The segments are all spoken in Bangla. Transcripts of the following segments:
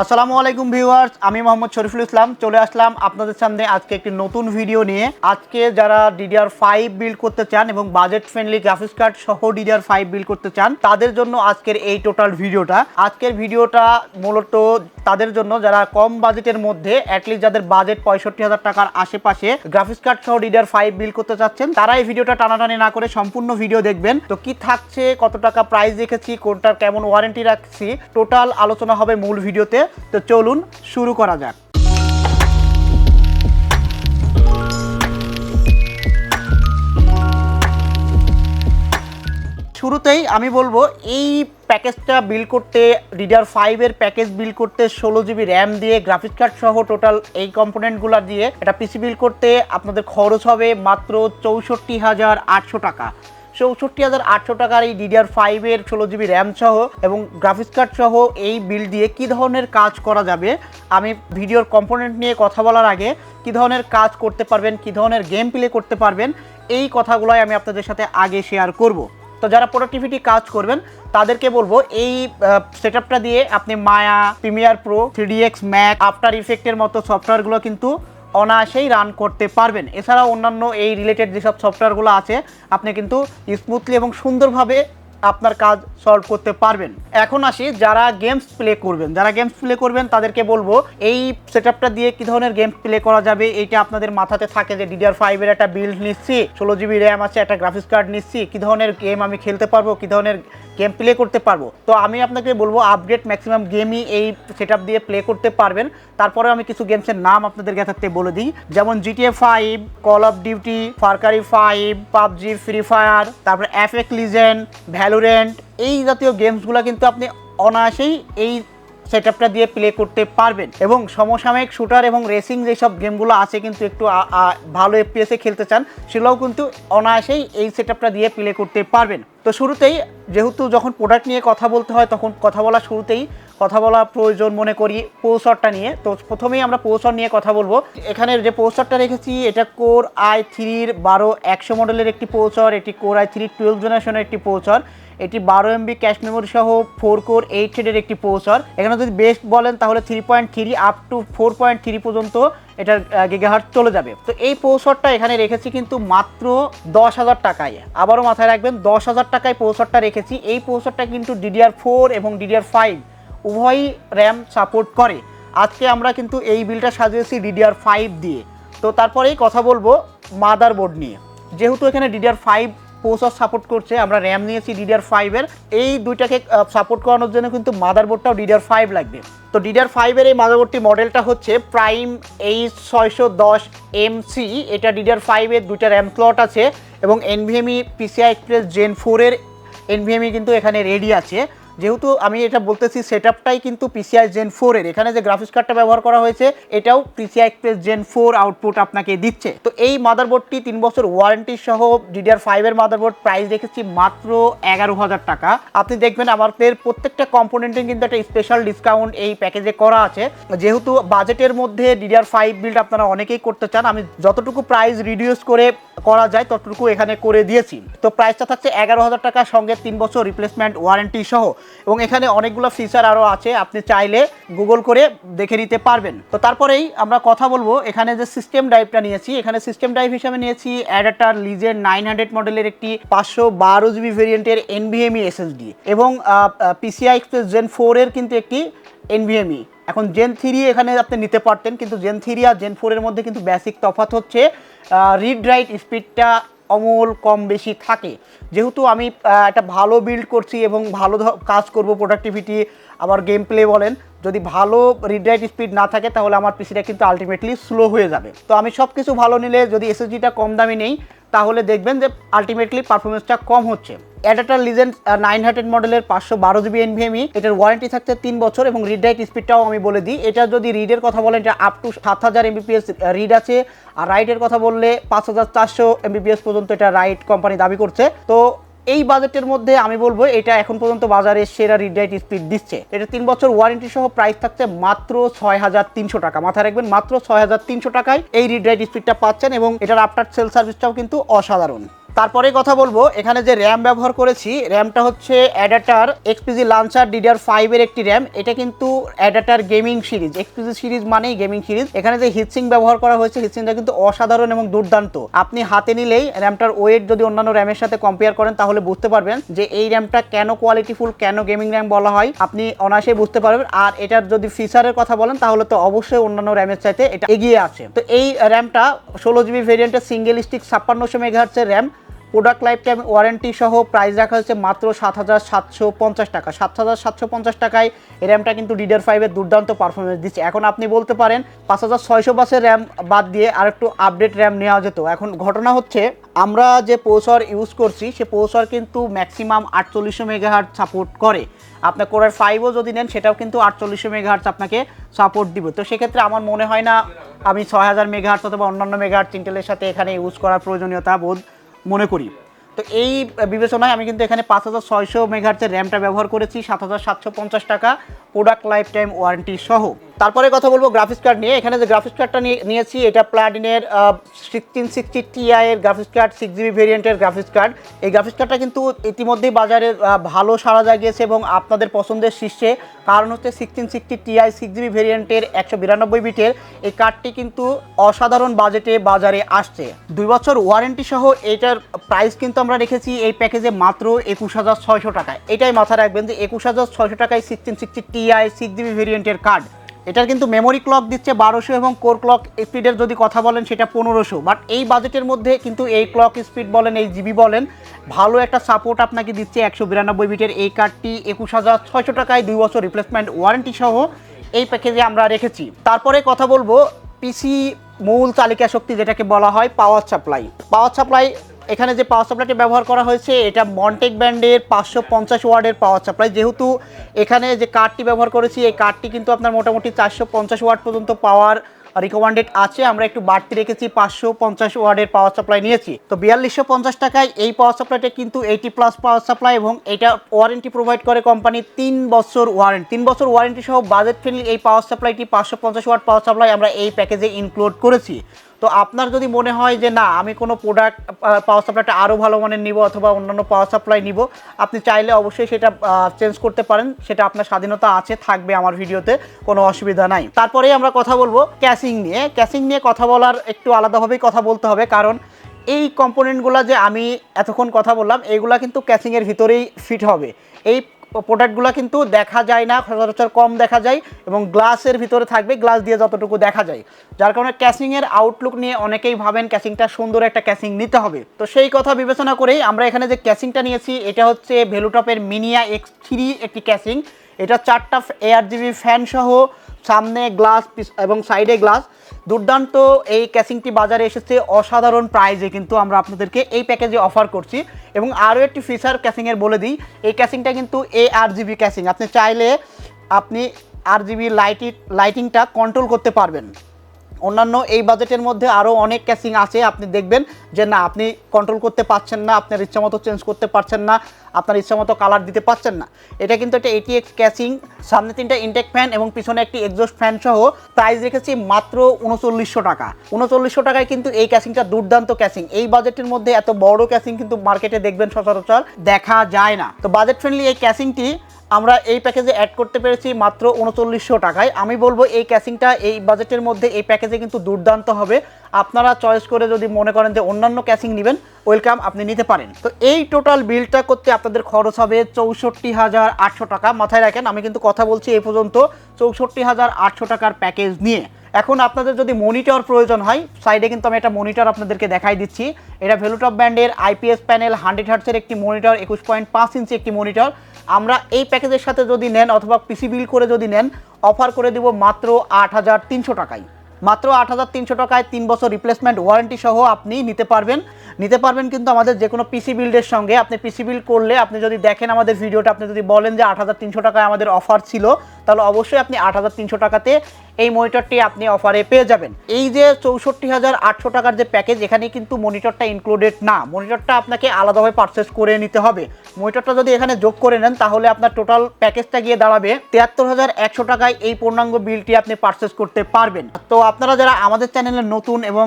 আসসালামু আলাইকুম ভিউয়ার্স, আমি মোহাম্মদ শরীফুল ইসলাম। চলে আসলাম আপনাদের সামনে আজকে একটি নতুন ভিডিও নিয়ে। আজকে যারা ডিডিআর ফাইভ বিল্ড করতে চান এবং বাজেট ফ্রেন্ডলি গ্রাফিক্স কার্ড সহ ডিডিআর ফাইভ বিল্ড করতে চান, তাদের জন্য আজকের এই টোটাল ভিডিওটা। আজকের ভিডিওটা মূলত তাদের জন্য যারা কম বাজেটের মধ্যে অ্যাটলিস্ট যাদের বাজেট পঁয়ষট্টি হাজার টাকার আশেপাশে গ্রাফিক্স কার্ড সহ ডিডিআর ফাইভ বিল্ড করতে চাচ্ছেন, তারা এই ভিডিওটা টানাটানি না করে সম্পূর্ণ ভিডিও দেখবেন। তো কি থাকছে, কত টাকা প্রাইস রেখেছি, কোনটার কেমন ওয়ারেন্টি রাখছি টোটাল আলোচনা হবে মূল ভিডিওতে। তো চলুন শুরু করা যাক। শুরুতেই আমি বলব, এই প্যাকেজটা বিল করতে রিডার ফাইভের প্যাকেজ বিল করতে ষোলো জিবি র্যাম দিয়ে গ্রাফিক্স কার্ড সহ টোটাল এই কম্পোনেন্টগুলো দিয়ে, এটা পিসি বিল করতে আপনাদের খরচ হবে মাত্র চৌষট্টি হাজার আটশো টাকা। চৌষট্টি হাজার আটশো টাকার এই ডিডিআর ফাইভের ষোলো জিবি র্যাম সহ এবং গ্রাফিক্স কার্ড সহ এই বিল দিয়ে কী ধরনের কাজ করা যাবে? আমি ভিডিওর কম্পোনেন্ট নিয়ে কথা বলার আগে কী ধরনের কাজ করতে পারবেন, কী ধরনের গেম প্লে করতে পারবেন, এই কথাগুলোই আমি আপনাদের সাথে আগে শেয়ার করব। তো যারা প্রোডাক্টিভিটি কাজ করবেন, তাদেরকে বলব এই সেটআপটা দিয়ে আপনি Maya Premiere Pro three X Max after ইফেক্টের মতো সফটওয়্যারগুলো কিন্তু অনায়াসেই রান করতে পারবেন। এছাড়াও অন্যান্য এই রিলেটেড যেসব সফটওয়্যারগুলো আছে, আপনি কিন্তু স্মুথলি এবং সুন্দরভাবে আপনার কাজ সলভ করতে পারবেন। এখন আসি যারা গেমস প্লে করবেন। যারা গেমস প্লে করবেন, তাদেরকে বলব, এই সেটআপটা দিয়ে কি ধরনের গেম প্লে করা যাবে, এইটা আপনাদের মাথাতে থাকে যে ডিডিআর ফাইভের একটা বিল্ড নিচ্ছি, ষোলো জিবি র্যাম আছে, একটা গ্রাফিক্স কার্ড নিচ্ছি, কি ধরনের গেম আমি খেলতে পারব, কি ধরনের গেম প্লে করতে পারব। তো আমি আপনাকে বলব আপগ্রেড ম্যাক্সিমাম গেমই এই সেট দিয়ে প্লে করতে পারবেন। তারপরে আমি কিছু গেমসের নাম আপনাদের গেথাতে বলে দিই। যেমন GTA five Call of Duty Far Cry five PUBG Free Fire তারপরে অ্যাফেক্ট লিজেন্ড ভ্যালুরেন্ট এই জাতীয় গেমসগুলো কিন্তু আপনি অনায়াসেই এই সেটআপটা দিয়ে প্লে করতে পারবেন। এবং সমসাময়িক শুটার এবং রেসিং যেসব গেমগুলো আছে কিন্তু একটু ভালো এফপিএসে খেলতে চান, সেগুলোও কিন্তু অনায়াসেই এই সেটআপটা দিয়ে প্লে করতে পারবেন। তো শুরুতেই, যেহেতু যখন প্রোডাক্ট নিয়ে কথা বলতে হয়, তখন কথা বলা শুরুতেই কথা বলা প্রয়োজন মনে করি পৌসরটা নিয়ে। তো প্রথমেই আমরা পৌসর নিয়ে কথা বলব। এখানে যে পৌসরটা রেখেছি, এটা কোর আই থ্রির বারো একশো মডেলের একটি পৌসর এটি কোর আই থ্রি টুয়েলভ জেনারেশনের একটি পৌসর এটি বারো এমবি ক্যাশ মেমোরি সহ ফোর কোর এইট হেডের একটি পৌসর এখানে যদি বেস্ট বলেন, তাহলে three point three up to four point three পর্যন্ত এটার গিগাহার্ট চলে যাবে। তো এই পৌসরটা এখানে রেখেছি কিন্তু মাত্র দশ হাজার টাকায়। আবারও মাথায় রাখবেন, দশ হাজার টাকায় পৌসরটা রেখেছি। এই পৌসরটা কিন্তু ডিডিআর ফোর এবং ডিডিআর ফাইভ উভয়ই র্যাম সাপোর্ট করে। আজকে আমরা কিন্তু এই বিলটা সাজিয়েছি ডিডিআর ফাইভ দিয়ে। তো তারপরেই কথা বলব মাদারবোর্ড নিয়ে। যেহেতু এখানে ডিডিআর ফাইভ প্রসেসর সাপোর্ট করছে, আমরা র্যাম নিয়েছি ডিডিআর ফাইভের এই দুইটাকে সাপোর্ট করানোর জন্য কিন্তু মাদারবোর্ডটাও ডিডিআর ফাইভ লাগবে। তো ডিডিআর ফাইভের এই মাদারবোর্ডটি মডেলটা হচ্ছে প্রাইম এইচ ছয়শো দশ এমসি এটা ডিডিআর ফাইভের দুইটা র্যাম স্লট আছে এবং এনভিএমই পিসিআই এক্সপ্রেস জেন ফোরের এনভিএমই কিন্তু এখানে রেডি আছে। যেহেতু আমি এটা বলতেছি সেট আপটাই কিন্তু পিসিআই জেন ফোরের এখানে যে গ্রাফিক্স কার্ডটা ব্যবহার করা হয়েছে, এটাও PCIe express gen four output আপনাকে দিচ্ছে। তো এই মাদারবোর্ডটি তিন বছর ওয়ারেন্টি সহ ডিডিআর ফাইভের মাদারবোর্ড প্রাইস রেখেছি মাত্র এগারো হাজার টাকা। আপনি দেখবেন আমাদের প্রত্যেকটা কম্পোনেন্টে কিন্তু একটা স্পেশাল ডিসকাউন্ট এই প্যাকেজে করা আছে। যেহেতু বাজেটের মধ্যে ডিডিআর ফাইভ বিল্ড আপনারা অনেকেই করতে চান, আমি যতটুকু প্রাইস রিডিউস করে করা যায়, ততটুকু এখানে করে দিয়েছি। তো প্রাইসটা থাকছে এগারো হাজার টাকার সঙ্গে তিন বছর রিপ্লেসমেন্ট ওয়ারেন্টি সহ। এবং এখানে অনেকগুলো ফিচার আরও আছে, আপনি চাইলে গুগল করে দেখে নিতে পারবেন। তো তারপরেই আমরা কথা বলব, এখানে যে সিস্টেম ড্রাইভটা নিয়েছি, এখানে সিস্টেম ড্রাইভ হিসাবে নিয়েছি অ্যাডাটার লিজের নাইন হান্ড্রেড মডেলের একটি পাঁচশো বারো জিবি ভেরিয়েন্টের এনভিএমই এসএসডি এবং পিসিআই এক্সপ্রেস জেন ফোরের কিন্তু একটি এনভিএমই এখন জেন থ্রি এখানে আপনি নিতে পারতেন, কিন্তু জেন থ্রি আর জেন ফোরের মধ্যে কিন্তু বেসিক তফাত হচ্ছে রিড রাইট স্পিডটা অমূল কম বেশি থাকে। যেহেতু আমি একটা ভালো বিল্ড করছি এবং ভালো কাজ করব প্রোডাক্টিভিটি আবার গেম প্লে বলেন, যদি ভালো রিড রাইট স্পিড না থাকে তাহলে আমার পিসিটা কিন্তু আলটিমেটলি স্লো হয়ে যাবে। তো আমি সব কিছু ভালো নিলে যদি এসএসডিটা কম দামি নেই তাহলে দেখবেন যে আলটিমেটলি পারফরমেন্সটা কম হচ্ছে। অ্যাডাটার লিজেন্ড নাইন হান্ড্রেড মডেলের পাঁচশো বারো জিবি এনভিএমই এটার ওয়ারেন্টি থাকছে তিন বছর এবং রিড রাইট স্পিডটাও আমি বলে দিই। এটা যদি রিডের কথা বলেন, এটা আপ টু সাত হাজার এমবিপিএস রিড আছে। আর রাইটের কথা বললে পাঁচ হাজার চারশো এমবিপিএস পর্যন্ত এটা রাইট কোম্পানি দাবি করছে। তো এই বাজেটের মধ্যে আমি বলব এটা এখন পর্যন্ত বাজারে সেরা রিডাইট স্পিড দিচ্ছে। এটা তিন বছর ওয়ারেন্টি সহ প্রাইস থাকছে মাত্র ছয় হাজার তিনশো টাকা। মাথায় রাখবেন, মাত্র ছয় হাজার তিনশো টাকায় এই রিডাইট স্পিডটা পাচ্ছেন এবং এটার আফটার সেল সার্ভিসটাও কিন্তু অসাধারণ। তারপরে কথা বলব, এখানে যে র্যাম ব্যবহার করেছি র্যামটা হচ্ছে অ্যাডাটার এক্সপিজি লাঞ্চার ডিডিআর ফাইভের একটি র্যাম এটা কিন্তু অ্যাডাটার গেমিং সিরিজ এক্সপিজি সিরিজ মানেই গেমিং সিরিজ এখানে যে হিটসিং ব্যবহার করা হয়েছে হিটসিংটা কিন্তু অসাধারণ এবং দুর্দান্ত। আপনি হাতে নিলেই র্যামটার ওয়েট যদি অন্যান্য র্যামের সাথে কম্পেয়ার করেন, তাহলে বুঝতে পারবেন যে এই র্যামটা কেন কোয়ালিটিফুল কেন গেমিং র্যাম বলা হয়। আপনি অনায়াসেই বুঝতে পারবেন। আর এটার যদি ফিচারের কথা বলেন, তাহলে তো অবশ্যই অন্যান্য র্যামের চাইতে এটা এগিয়ে আছে। তো এই র্যামটা ষোলো জিবি ভেরিয়েন্টের সিঙ্গেল স্টিক ছাপ্পান্নশো মেগাহার্টসের RAM product life time warranty সহ প্রাইস রাখা হয়েছে মাত্র সাত হাজার সাতশো পঞ্চাশ টাকা। সাত হাজার সাতশো পঞ্চাশ টাকায় এই র্যামটা কিন্তু ডিডার ফাইভের দুর্দান্ত পারফরমেন্স দিচ্ছে। এখন আপনি বলতে পারেন পাঁচ হাজার ছয়শো বাসের র্যাম বাদ দিয়ে আর একটু আপডেট র্যাম নেওয়া যেত। এখন ঘটনা হচ্ছে আমরা যে পৌসর ইউজ করছি, সে পৌসর কিন্তু ম্যাক্সিমাম আটচল্লিশশো মেগাহার্ট সাপোর্ট করে। আপনার কোরার ফাইভও যদি নেন, সেটাও কিন্তু আটচল্লিশশো মেগাহার্টস আপনাকে সাপোর্ট দিবে। তো সেক্ষেত্রে আমার মনে হয় না আমি ছয় হাজার মেগাহার্টস অথবা অন্যান্য মেগাহার্টস ইন্টেলের সাথে এখানে ইউজ করার প্রয়োজনীয়তা বোধ মনে করি। তো এই বিবেচনায় আমি কিন্তু এখানে পাঁচ হাজার ছয়শো মেঘার্চের র্যামটা ব্যবহার করেছি, সাত হাজার সাতশো পঞ্চাশ টাকা প্রোডাক্ট লাইফ টাইম ওয়ারেন্টি সহ। তারপরে কথা বলব গ্রাফিক্স কার্ড নিয়ে। এখানে যে গ্রাফিক্স কার্ডটা নিয়ে, নিয়েছি, এটা প্লাডিনের সিক্সটিন সিক্সটি টিআই এর গ্রাফিক্স কার্ড সিক্স জিবি ভেরিয়েন্টের গ্রাফিক্স কার্ড এই গ্রাফিক্স কার্ডটা কিন্তু ইতিমধ্যেই বাজারে ভালো সাড়া জাগিয়েছে এবং আপনাদের পছন্দের শীর্ষে। কারণ হচ্ছে sixteen sixty Ti six GB ভেরিয়েন্টের একশো বিরানব্বই বিটের এই কার্ডটি কিন্তু অসাধারণ বাজেটে বাজারে আসছে। দুই বছর ওয়ারেন্টি সহ এটার প্রাইস কিন্তু আমরা রেখেছি এই প্যাকেজে মাত্র একুশ হাজার ছয়শো টাকায়। এটাই মাথায় রাখবেন যে একুশ হাজার ছয়শো টাকায় sixteen sixty Ti six GB ভেরিয়েন্টের কার্ড এটার কিন্তু মেমোরি ক্লক দিচ্ছে বারোশো এবং কোর ক্লক স্পিডের যদি কথা বলেন সেটা পনেরোশো। বাট এই বাজেটের মধ্যে কিন্তু এই ক্লক স্পিড বলেন, এই জিবি বলেন, ভালো একটা সাপোর্ট আপনাকে দিচ্ছে একশো বিরানব্বই বিটের এই কার্ডটি একুশ হাজার ছয়শো টাকায় দুই বছর রিপ্লেসমেন্ট ওয়ারেন্টি সহ এই প্যাকেজে আমরা রেখেছি। তারপরে কথা বলব পিসি মূল তালিকা শক্তি যেটাকে বলা হয় পাওয়ার সাপ্লাই পাওয়ার সাপ্লাই এখানে যে পাওয়ার সাপ্লাইটি ব্যবহার করা হয়েছে, এটা মন্টেক ব্যান্ডের পাঁচশো পঞ্চাশ ওয়ার্ডের পাওয়ার সাপ্লাই যেহেতু এখানে যে কার্ডটি ব্যবহার করেছি, এই কার্ডটি কিন্তু আপনার মোটামুটি চারশো পঞ্চাশ ওয়াট পর্যন্ত পাওয়ার রিকমান্ডেড আছে। আমরা একটু বাড়তি রেখেছি, পাঁচশো পঞ্চাশ ওয়ার্ডের পাওয়ার সাপ্লাই নিয়েছি। তো বিয়াল্লিশশো পঞ্চাশ টাকায় এই পাওয়ার সাপ্লাইটা কিন্তু এইটি প্লাস পাওয়ার সাপ্লাই এবং এটা ওয়ারেন্টি প্রোভাইড করে কোম্পানি তিন বছর ওয়ারেন্টি তিন বছর ওয়ারেন্টি সহ বাজেট ফ্রেন্ডলি এই পাওয়ার সাপ্লাইটি পাঁচশো পঞ্চাশ ওয়াট পাওয়ার সাপ্লাই আমরা এই প্যাকেজে ইনক্লুড করেছি। তো আপনার যদি মনে হয় যে না, আমি কোনো প্রোডাক্ট পাওয়ার সাপ্লাইটা আরও ভালো মানের নিব অথবা অন্যান্য পাওয়ার সাপ্লাই নিব, আপনি চাইলে অবশ্যই সেটা চেঞ্জ করতে পারেন। সেটা আপনার স্বাধীনতা আছে, থাকবে আমার ভিডিওতে, কোনো অসুবিধা নাই। তারপরেই আমরা কথা বলব ক্যাসিং নিয়ে। ক্যাসিং নিয়ে কথা বলার একটু আলাদাভাবেই কথা বলতে হবে, কারণ এই কম্পোনেন্টগুলো যে আমি এতক্ষণ কথা বললাম এইগুলা কিন্তু ক্যাসিংয়ের ভিতরেই ফিট হবে। এই প্রোডাক্টগুলো কিন্তু দেখা যায় না, সচরাচর কম দেখা যায় এবং গ্লাসের ভিতরে থাকবে গ্লাস দিয়ে যতটুকু দেখা যায়। যার কারণে ক্যাশিংয়ের আউটলুক নিয়ে অনেকেই ভাবেন ক্যাশিংটা সুন্দর একটা ক্যাশিং নিতে হবে। তো সেই কথা বিবেচনা করেই আমরা এখানে যে ক্যাশিংটা নিয়েছি, এটা হচ্ছে ভেলুটপের মিনিয়া এক্স থ্রি একটি ক্যাশিং এটা চারটা এয়ার জিবি ফ্যান সহ সামনে গ্লাস এবং সাইডে গ্লাস। দুর্দান্ত এই ক্যাসিংটি বাজারে এসেছে অসাধারণ প্রাইজে কিন্তু আমরা আপনাদেরকে এই প্যাকেজে অফার করছি। এবং আরও একটি ফিচার ক্যাসিংয়ের বলে দিই, এই ক্যাসিংটা কিন্তু এ আর জিবি ক্যাসিং আপনি চাইলে আপনি আর জিবি লাইটি লাইটিংটা কন্ট্রোল করতে পারবেন। অন্যান্য এই বাজেটের মধ্যে আরও অনেক ক্যাসিং আছে, আপনি দেখবেন যে না, আপনি কন্ট্রোল করতে পারছেন না, আপনার ইচ্ছা মতো চেঞ্জ করতে পারছেন না, আপনার ইচ্ছা মতো কালার দিতে পারছেন না। এটা কিন্তু একটা এটিএক্স ক্যাসিং সামনে তিনটা ইনটেক ফ্যান এবং পিছনে একটি এক্সস্ট ফ্যান সহ প্রাইস রেখেছি মাত্র উনচল্লিশশো টাকা। উনচল্লিশশো টাকায় কিন্তু এই ক্যাসিংটা দুর্দান্ত ক্যাসিং এই বাজেটের মধ্যে এত বড় ক্যাসিং কিন্তু মার্কেটে দেখবেন সচরাচর দেখা যায় না। তো বাজেট ফ্রেন্ডলি এই ক্যাসিংটি আমরা এই প্যাকেজে অ্যাড করতে পেরেছি মাত্র উনচল্লিশশো টাকায়। আমি বলব এই ক্যাসিংটা এই বাজেটের মধ্যে এই প্যাকেজে কিন্তু দুর্দান্ত হবে। আপনারা চয়েস করে যদি মনে করেন যে অন্যান্য ক্যাসিং নেবেন ওয়েলকাম আপনি নিতে পারেন। তো এই টোটাল বিলটা করতে আপনাদের খরচ হবে চৌষট্টি হাজার আটশো টাকা। মাথায় রাখেন, আমি কিন্তু কথা বলছি এই পর্যন্ত চৌষট্টি হাজার আটশো টাকার প্যাকেজ নিয়ে। এখন আপনাদের যদি মনিটর প্রয়োজন হয় সাইডে কিন্তু আমি একটা মনিটর আপনাদেরকে দেখাই দিচ্ছি। এটা ভেলুটপ ব্র্যান্ডের আইপিএস প্যানেল হান্ড্রেড হার্টসের একটি মনিটর, একুশ পয়েন্ট পাঁচ ইঞ্চি একটি মনিটর। আমরা এই প্যাকেজের সাথে যদি নেন অথবা পিসি বিল করে যদি নেন অফার করে দিব মাত্র আট হাজার তিনশো টাকায়। মাত্র আট হাজার তিনশো টাকায় তিন বছর রিপ্লেসমেন্ট ওয়ারেন্টি সহ আপনি নিতে পারবেন। নিতে পারবেন কিন্তু আমাদের যে কোনো পিসি বিল্ডের সঙ্গে। আপনি পিসি বিল করলে আপনি যদি দেখেন আমাদের ভিডিওটা আপনি যদি বলেন যে আট হাজার তিনশো টাকায় আমাদের অফার ছিল, তাহলে অবশ্যই আপনি আট হাজার তিনশো টাকাতে এই মনিটরটি আপনি অফারে পেয়ে যাবেন। এই যে চৌষট্টি হাজার আটশো টাকার যে প্যাকেজ এখানে কিন্তু মনিটরটা ইনক্লুডেড না। মনিটরটা আপনাকে আলাদাভাবে পারচেস করে নিতে হবে। মনিটরটা যদি এখানে যোগ করে নেন, তাহলে আপনার টোটাল প্যাকেজটা গিয়ে দাঁড়াবে তিয়াত্তর হাজার একশো টাকায় এই পূর্ণাঙ্গ বিলটি আপনি পারচেস করতে পারবেন। তো আপনারা যারা আমাদের চ্যানেলে নতুন এবং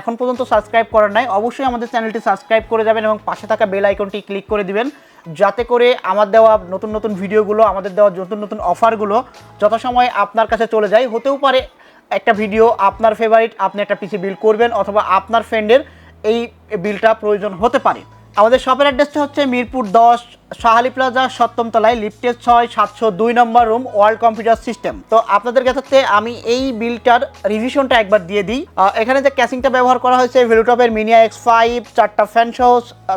এখন পর্যন্ত সাবস্ক্রাইব করেন নাই, অবশ্যই আমাদের চ্যানেলটি সাবস্ক্রাইব করে যাবেন এবং পাশে থাকা বেল আইকনটি ক্লিক করে দিবেন। যাতে করে আমার দেওয়া নতুন নতুন ভিডিওগুলো, আমাদের দেওয়া নতুন নতুন অফারগুলো যথাসময়ে আপনার কাছে চলে যায়। হতেও পারে একটা ভিডিও আপনার ফেভারিট আপনি একটা পিসি বিল করবেন অথবা আপনার ফ্রেন্ডের এই বিলটা প্রয়োজন হতে পারে। আমাদের শপের অ্যাড্রেসটা হচ্ছে মিরপুর দশ, শাহালি প্লাজা সপ্তম তলায় লিফটের ছয়, সাতশো দুই number room world computer system তো আপনাদের কাছে আমি এই বিলটার রিভিশনটা একবার দিয়ে দিই। এখানে যে ক্যাসিংটা ব্যবহার করা হয়েছে ভেলুটপের মিনিয়া এক্স ফাইভ চারটা ফ্যান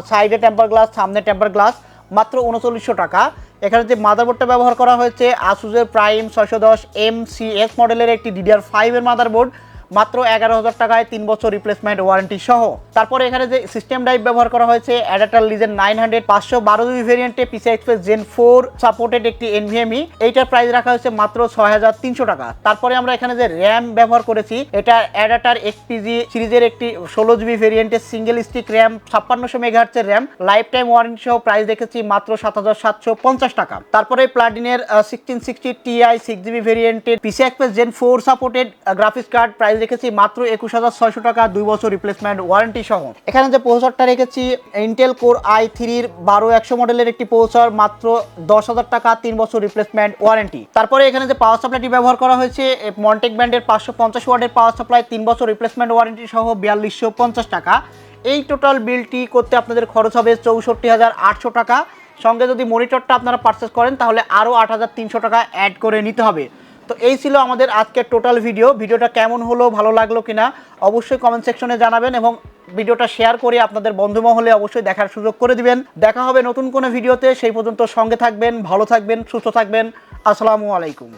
সাইডে টেম্পার গ্লাস সামনে টেম্পার গ্লাস মাত্র উনচল্লিশশো টাকা। এখানে যে মাদারবোর্ডটা ব্যবহার করা হয়েছে আসুজের প্রাইম ছয়শো দশ এম সি এস মডেলের একটি ডিডিআর ফাইভের মাদারবোর্ড মাত্র এগারো হাজার টাকায় তিন বছর রিপ্লেসমেন্ট ওয়ারেন্টি সহ। তারপরে এখানে যে সিস্টেম ড্রাইভ ব্যবহার করা হয়েছে অ্যাডাটার লিজেন নাইন হান্ড্রেড পাঁচশো বারো GB ভেরিয়েন্টে PC express gen four supported একটি এনভিএমই এইটার প্রাইস রাখা হয়েছে মাত্র ছয় হাজার তিনশো টাকা। তারপরে আমরা এখানে যে র্যাম ব্যবহার করেছি, এটা অ্যাডাটার এক্সপিজি সিরিজের একটি ষোলো জিবি ভেরিয়েন্টের সিঙ্গেল স্টিক র্যাম ছাপ্পান্নশো মেগাহার্চের র্যাম লাইফ টাইম ওয়ারেন্টি সহ প্রাইস দেখেছি মাত্র সাত হাজার সাতশো পঞ্চাশ টাকা। তারপরে প্লাটিনের sixteen sixty Ti six GB ভেরিয়েন্টের PC express gen four supported graphics card price রেখেছি মাত্র একুশ হাজার ছয়শো টাকা, দুই বছর রিপ্লেসমেন্ট ওয়ারেন্টি সহ। এখানে যে প্রসেসরটা রেখেছি ইন্টেল কোর আই থ্রির বারো একশো মডেলের একটি প্রসেসর মাত্র দশ হাজার টাকা, তিন বছর রিপ্লেসমেন্ট ওয়ারেন্টি তারপরে এখানে যে পাওয়ার সাপ্লাইটি ব্যবহার করা হয়েছে মন্টেক ব্র্যান্ডের পাঁচশো পঞ্চাশ ওয়ার্ডের পাওয়ার সাপ্লাই তিন বছর রিপ্লেসমেন্ট ওয়ারেন্টি সহ বিয়াল্লিশশো পঞ্চাশ টাকা। এই টোটাল বিলটি করতে আপনাদের খরচ হবে চৌষট্টি হাজার আটশো টাকা। সঙ্গে যদি মনিটরটা আপনারা পারচেস করেন, তাহলে আরও আট হাজার তিনশো টাকা অ্যাড করে নিতে হবে। তো এই ছিল আমাদের আজকের টোটাল ভিডিও ভিডিওটা কেমন হলো, ভালো লাগল কিনা, অবশ্যই কমেন্ট সেকশনে জানাবেন এবং ভিডিওটা শেয়ার করে আপনাদের বন্ধু মহলে অবশ্যই দেখার সুযোগ করে দিবেন। দেখা হবে নতুন কোনো ভিডিওতে সেই পর্যন্ত সঙ্গে থাকবেন, ভালো থাকবেন, সুস্থ থাকবেন। আসসালামু আলাইকুম।